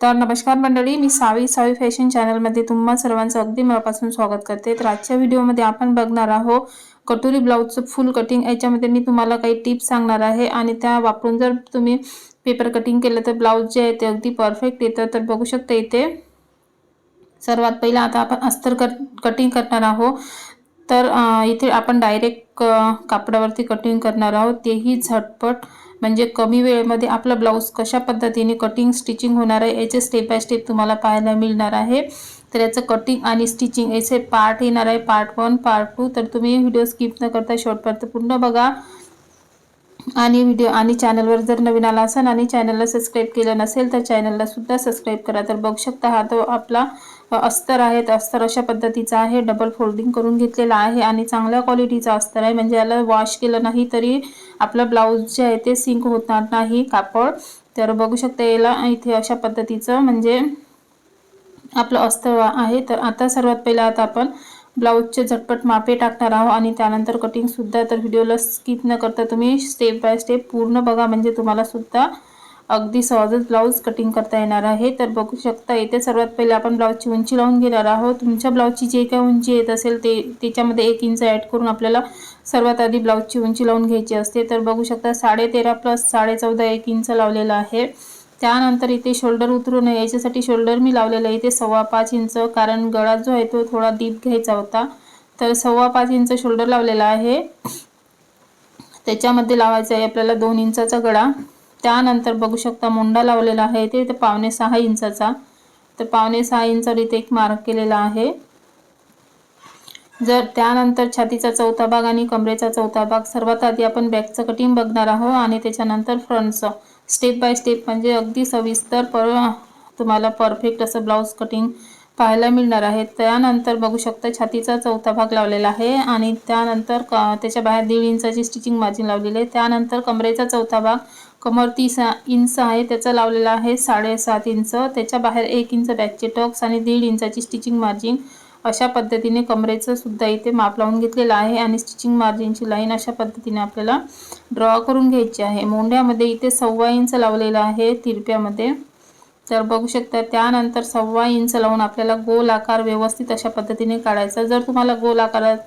तर नमस्कार मंडळी मी सावी सावी फॅशन चॅनलमध्ये तुम्हा सर्वांचं अगदी मनापासून स्वागत करते. तर आजच्या व्हिडिओमध्ये आपण बघणार आहोत कटोरी ब्लाऊजचं फुल कटिंग याच्यामध्ये मी तुम्हाला काही टिप्स सांगणार आहे आणि त्या वापरून जर तुम्ही पेपर कटिंग केलं तर ब्लाऊज जे आहे ते अगदी परफेक्ट येतं. तर बघू शकता इथे सर्वात पहिला आता आपण अस्तर कट कटिंग करणार आहोत. तर इथे आपण डायरेक्ट कापडावरती कटिंग करणार आहोत. तेही झटपट म्हणजे कमी वेळेमध्ये आपला ब्लाऊज कशा पद्धतीने कटिंग स्टिचिंग होणार आहे याचे स्टेप बाय स्टेप तुम्हाला पाहायला मिळणार आहे. तर याचं कटिंग आणि स्टिचिंग याचे पार्ट येणार आहे पार्ट वन पार्ट टू तर तुम्ही व्हिडिओ स्किप न करता शॉर्टपर्यंत पूर्ण बघा. आणि व्हिडिओ आणि चॅनलवर जर नवीन आला असेल आणि चॅनलला सबस्क्राईब केलं नसेल तर चॅनलला सुद्धा सबस्क्राईब करा. तर बघू शकता हा तो आपला अस्तर आहेत. अस्तर अशा पद्धतीचा आहे. डबल फोल्डिंग करून घेतलेला आहे आणि चांगल्या क्वालिटीचा अस्तर आहे. म्हणजे याला वॉश केलं नाही तरी आपलं ब्लाऊज जे आहे ते सिंक होणार नाही. कापड. तर बघू शकता याला इथे अशा पद्धतीचं म्हणजे आपलं अस्तर आहे. तर आता सर्वात पहिला आता आपण ब्लाऊजचे झटपट मापे टाकणार आहोत आणि त्यानंतर कटिंगसुद्धा तर व्हिडिओला स्किप न करता तुम्ही स्टेप बाय स्टेप पूर्ण बघा. म्हणजे तुम्हाला सुद्धा अगदी सहजच ब्लाऊज कटिंग करता येणार आहे. तर बघू शकता इथे सर्वात पहिले आपण ब्लाऊजची उंची लावून घेणार आहोत. तुमच्या ब्लाऊजची जे काही उंची येत असेल ते त्याच्यामध्ये एक इंच ॲड करून आपल्याला सर्वात आधी ब्लाऊजची उंची लावून घ्यायची असते. तर बघू शकता साडे तेरा प्लस साडे चौदा एक इंच लावलेला आहे. त्यानंतर इथे शोल्डर उतरू नये याच्यासाठी शोल्डर मी लावलेलं आहे. इथे सव्वा पाच इंच कारण गळा जो आहे तो थोडा डीप घ्यायचा होता. तर सव्वा पाच इंच शोल्डर लावलेला आहे. त्याच्यामध्ये लावायचा आहे आपल्याला दोन इंचाचा गळा. त्यानंतर बघू शकता मुंडा लावलेला आहे. ते पावणे सहा इंचाचा. तर पावणे सहा इंचावर इथे एक मार्क केलेला आहे. जर त्यानंतर छातीचा चौथा भाग आणि कमरेचा चौथा भाग सर्वात आधी आपण बॅकचं कटिंग बघणार आहोत आणि त्याच्यानंतर फ्रंटचं. स्टेप बाय स्टेप म्हणजे अगदी सविस्तर पर तुम्हाला परफेक्ट असं ब्लाऊज कटिंग पाहायला मिळणार आहे. त्यानंतर बघू शकता छातीचा चौथा भाग लावलेला आहे आणि त्यानंतर क त्याच्या बाहेर दीड इंचाची स्टिचिंग मार्जिन लावलेली आहे. त्यानंतर कमरेचा चौथा भाग कमर तीस इंच आहे त्याचा लावलेला आहे साडेसात इंच. त्याच्या बाहेर एक इंच बॅकचे टक्स आणि दीड इंचाची स्टिचिंग मार्जिन अशा पद्धतीने कमरेचं सुद्धा इथे माप लावून घेतलेलं आहे आणि स्टिचिंग मार्जिनची लाईन अशा पद्धतीने आपल्याला ड्रॉ करून घ्यायची आहे. मोंढ्यामध्ये इथे सव्वा इंच लावलेलं आहे तिरप्यामध्ये. तर बघू शकता त्यानंतर सव्वा इंच लावून आपल्याला गोल आकार व्यवस्थित अशा पद्धतीने काढायचा. जर तुम्हाला गोल आकारात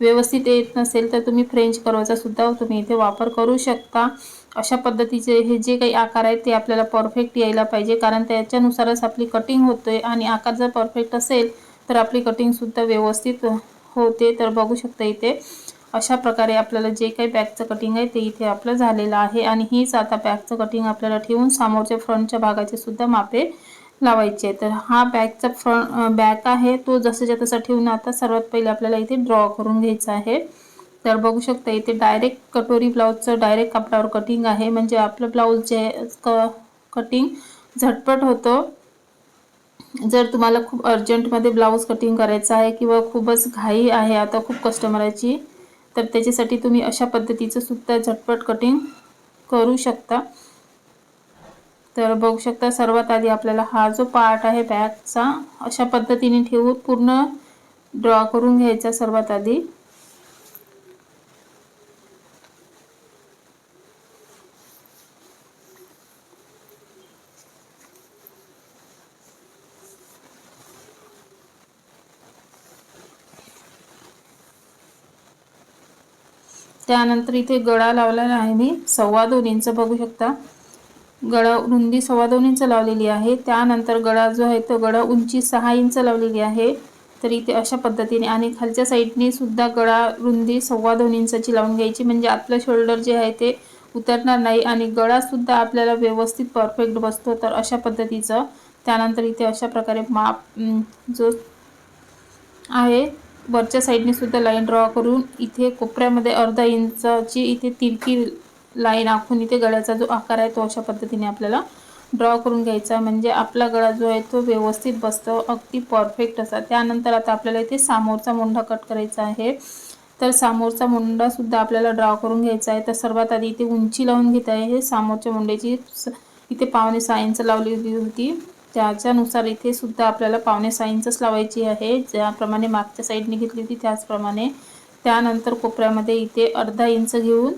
व्यवस्थित येत नसेल तर तुम्ही फ्रेंच कर्वचा सुद्धा तुम्ही इथे वापर करू शकता. अशा पद्धतीचे हे जे काही आकार आहेत ते आपल्याला परफेक्ट यायला पाहिजे. कारण त्याच्यानुसारच आपली कटिंग होते आणि आकार जर परफेक्ट असेल तर आपली कटिंगसुद्धा व्यवस्थित होते. तर बघू शकता इथे. अशा प्रकारे आपल्याला जे काही बॅकचं कटिंग आहे ते इथे आपलं झालेलं आहे. आणि हीच आता बॅकचं कटिंग आपल्याला ठेवून समोरच्या फ्रंटच्या भागाचे सुद्धा मापे लावायचे तर हा बॅगचा फ्रंट बॅक आहे. तो जसंच्या तसा ठेवून आता सर्वात पहिले आपल्याला इथे ड्रॉ करून घ्यायचा आहे. तर बघू शकता इथे डायरेक्ट कटोरी ब्लाऊजचं डायरेक्ट कापडावर कटिंग आहे. म्हणजे आपलं ब्लाऊज जे क कटिंग झटपट होतं. जर तुम्हाला खूप अर्जंटमध्ये ब्लाऊज कटिंग करायचं आहे किंवा खूपच घाई आहे आता खूप कस्टमराची तर त्याच्यासाठी तुम्ही अशा पद्धतीचं सुद्धा झटपट कटिंग करू शकता. तर बघू शकता सर्वात आधी आपल्याला हा जो पार्ट आहे बॅगचा अशा पद्धतीने ठेवून पूर्ण ड्रॉ करून घ्यायचा सर्वात आधी. त्यानंतर इथे गळा लावलेला आहे मी. सव्वा दोन इंच बघू शकता. गळा रुंदी सव्वा दोन इंच लावलेली आहे. त्यानंतर गळा जो आहे तो गळा उंची सहा इंच लावलेली आहे. तर इथे अशा पद्धतीने आणि खालच्या साईडने सुद्धा गळा रुंदी सव्वा दोन इंचाची लावून घ्यायची. म्हणजे आपलं शोल्डर जे आहे ते उतरणार नाही आणि गळासुद्धा आपल्याला व्यवस्थित परफेक्ट बसतो. तर अशा पद्धतीचं त्यानंतर इथे अशा प्रकारे माप जो आहे वरच्या साईडने सुद्धा लाईन ड्रॉ करून इथे कोपऱ्यामध्ये अर्धा इंचाची इथे तिरकी लाईन आखून इथे गळ्याचा जो आकार आहे तो अशा पद्धतीने आपल्याला ड्रॉ करून घ्यायचा म्हणजे आपला गळा जो आहे तो व्यवस्थित बसतो अगदी परफेक्ट असा. त्यानंतर आता आपल्याला इथे सामोरचा मुंडा कट करायचा आहे. तर सामोरचा मुंडासुद्धा आपल्याला ड्रॉ करून घ्यायचा आहे. तर सर्वात आधी इथे उंची लावून घेत आहे. हे सामोरच्या मुंड्याची इथे पावणे सहा इंच लावलेली होती. त्याच्यानुसार इथे सुद्धा आपल्याला पावणे सहा इंचच लावायची आहे. ज्याप्रमाणे मागच्या साईडने घेतली होती त्याचप्रमाणे त्यानंतर कोपऱ्यामध्ये इथे अर्धा इंच घेऊन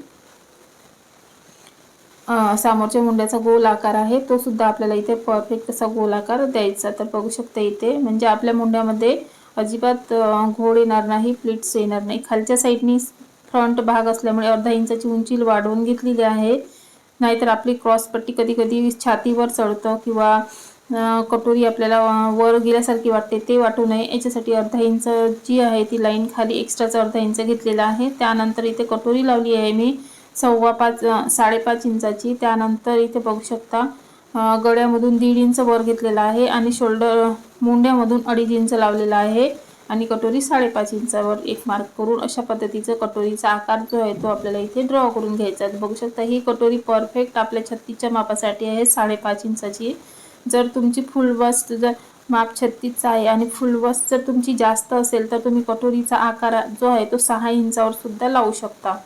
समोरच्या मुंड्याचा गोल आकार आहे. तो सुद्धा आपल्याला इथे परफेक्ट असा गोल आकार द्यायचा. तर बघू शकता इथे म्हणजे आपल्या मुंड्यामध्ये अजिबात घोड येणार नाही प्लिट्स येणार नाही. खालच्या साईडनी फ्रंट भाग असल्यामुळे अर्धा इंचाची उंची वाढवून घेतलेली आहे. नाहीतर आपली क्रॉसपट्टी कधी कधी छातीवर चढतं किंवा कटोरी आपल्याला वर गेल्यासारखी वाटते. ते वाटू नये. याच्यासाठी अर्धा इंच जी आहे ती लाईन खाली एक्स्ट्राचा अर्धा इंच घेतलेला आहे. त्यानंतर इथे कटोरी लावली आहे मी. सव्वा पाच साडेपाच इंचाची. त्यानंतर इथे बघू शकता गळ्यामधून दीड इंच वर घेतलेला आहे आणि शोल्डर मुंड्यामधून अडीच इंच लावलेला आहे आणि कटोरी साडेपाच इंचावर एक मार्क करून अशा पद्धतीचं कटोरीचा आकार जो आहे तो आपल्याला इथे ड्रॉ करून घ्यायचा आहे. बघू शकता ही कटोरी परफेक्ट आपल्या छत्तीच्या मापासाठी आहे साडेपाच इंचाची. जर तुमची फुल जर माप छत्तीस आहे आणि फुल जर तुमची जास्त असेल तर तुम्ही कटोरीचा आकार जो आहे तो सहा इंचावर सुद्धा लावू शकता.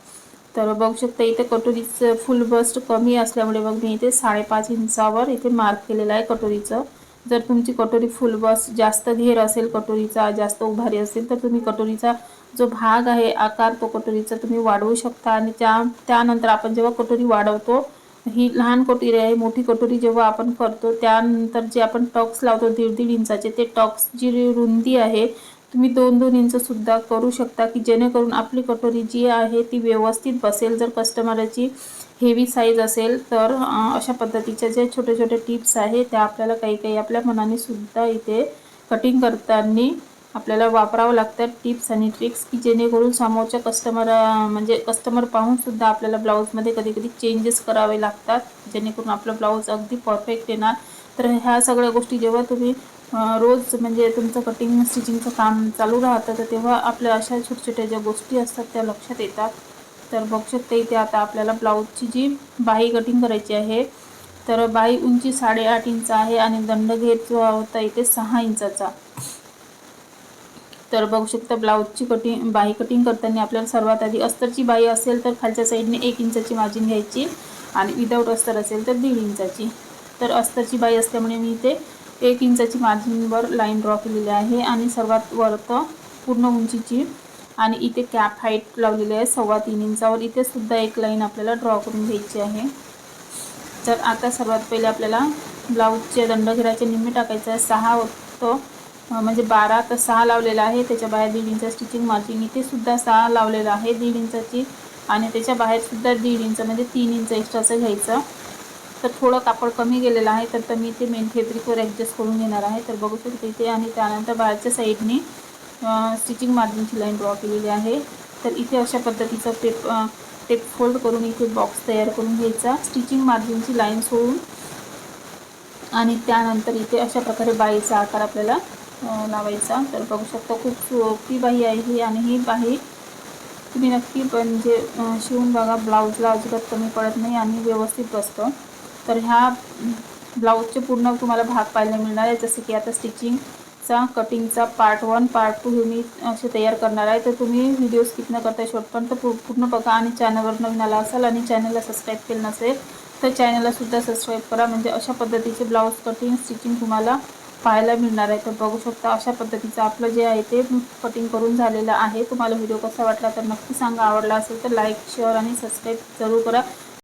तर बघू शकता इथे कटोरीचं फुल बस्ट कमी असल्यामुळे मग मी इथे साडेपाच इंचावर इथे मार्क केलेलं आहे कटोरीचं. जर तुमची कटोरी फुल बस्ट जास्त घेर असेल कटोरीचा जास्त उभारी असेल तर तुम्ही कटोरीचा जो भाग आहे आकार तो कटोरीचा तुम्ही वाढवू शकता. आणि त्या त्यानंतर आपण जेव्हा कटोरी वाढवतो ही लहान कटोरी आहे मोठी कटोरी जेव्हा आपण करतो त्यानंतर जे आपण टॉक्स लावतो दीड दीड इंचाचे ते टॉक्स जी रुंदी आहे तुम्ही दोन दोन इंचसुद्धा करू शकता की जेणेकरून आपली कटोरी जी आहे ती व्यवस्थित बसेल. जर कस्टमरची हेवी साईज असेल तर अशा पद्धतीच्या ज्या छोटे छोटे टिप्स आहे त्या आपल्याला काही काही आपल्या मनाने सुद्धा इथे कटिंग करताना आपल्याला वापरावं लागतात टिप्स आणि ट्रिक्स की जेणेकरून समोरच्या कस्टमर म्हणजे कस्टमर पाहूनसुद्धा आपल्याला ब्लाऊजमध्ये कधी कधी चेंजेस करावे लागतात. जेणेकरून आपलं ब्लाऊज अगदी परफेक्ट येणार. तर ह्या सगळ्या गोष्टी जेव्हा तुम्ही रोज म्हणजे तुमचं कटिंग स्टिचिंगचं काम चालू राहतं तर तेव्हा आपल्या अशा छोट्या छोट्या ज्या गोष्टी असतात त्या लक्षात येतात. तर बघू शकते इथे आता आपल्याला ब्लाऊजची जी बाही कटिंग करायची आहे तर बाही उंची साडेआठ इंच आहे आणि दंडघेर जो होता इथे सहा इंचाचा. तर बघू शकता ब्लाऊजची कटिंग बाही कटिंग करताना आपल्याला सर्वात आधी अस्तरची बाही असेल तर खालच्या साईडने एक इंचाची मार्जिन घ्यायची आणि विदाऊट अस्तर असेल तर दीड इंचाची. तर अस्तरची बाई असल्यामुळे मी इथे एक इंचाची मार्जिनवर लाईन ड्रॉ केलेली आहे आणि सर्वात वरत पूर्ण उंचीची आणि इथे कॅप हाईट लावलेली आहे सव्वा तीन इंचावर. इथे सुद्धा एक लाईन आपल्याला ड्रॉ करून घ्यायची आहे. तर आता सर्वात पहिले आपल्याला ब्लाऊजचे दंडघेराचे निम्मे टाकायचं आहे. सहा होतं म्हणजे बारा तर सहा लावलेला आहे. त्याच्या बाहेर दीड इंच स्टिचिंग मार्जिन इथे सुद्धा सहा लावलेलं आहे दीड इंचाची आणि त्याच्या बाहेरसुद्धा दीड इंच म्हणजे तीन इंच एक्स्ट्राचं घ्यायचं. तर थोडं कापड कमी गेलेलं आहे तर मी ते मेन फेब्रिकवर ॲडजस्ट करून घेणार आहे. तर बघू शकते इथे आणि त्यानंतर बाहेरच्या साईडने स्टिचिंग मार्जिनची लाईन ड्रॉ केलेली आहे. तर इथे अशा पद्धतीचं टेप टेप फोल्ड करून इथे बॉक्स तयार करून घ्यायचा. स्टिचिंग मार्जिनची लाईन सोडून. आणि त्यानंतर इथे अशा प्रकारे बाईचा आकार आपल्याला लावायचा. तर बघू शकता खूप सोपी बाही आहे ही आणि ही बाही तुम्ही नक्की म्हणजे शिवून बघा ब्लाऊजला अजिबात कमी पडत नाही आणि व्यवस्थित बसतं. तर ह्या ब्लाऊजचे पूर्ण तुम्हाला भाग पाहायला मिळणार आहे. जसं की आता स्टिचिंगचा कटिंगचा पार्ट वन पार्ट टू हे मी असे तयार करणार आहे. तर तुम्ही व्हिडिओ स्किप न करता शेवटपर्यंत पूर्ण बघा आणि चॅनलवर नवीन आला असाल आणि चॅनलला सबस्क्राईब केलं नसेल तर चॅनललासुद्धा सबस्क्राईब करा. म्हणजे अशा पद्धतीचे ब्लाऊज कटिंग स्टिचिंग तुम्हाला पाहायला मिळणार आहे तर बघू शकता. अशा पद्धतीचं आपलं जे आहे ते कटिंग करून झालेलं आहे. तुम्हाला व्हिडिओ कसा वाटला तर नक्की सांगा. आवडला असेल तर लाईक शेअर आणि सबस्क्राईब जरूर करा.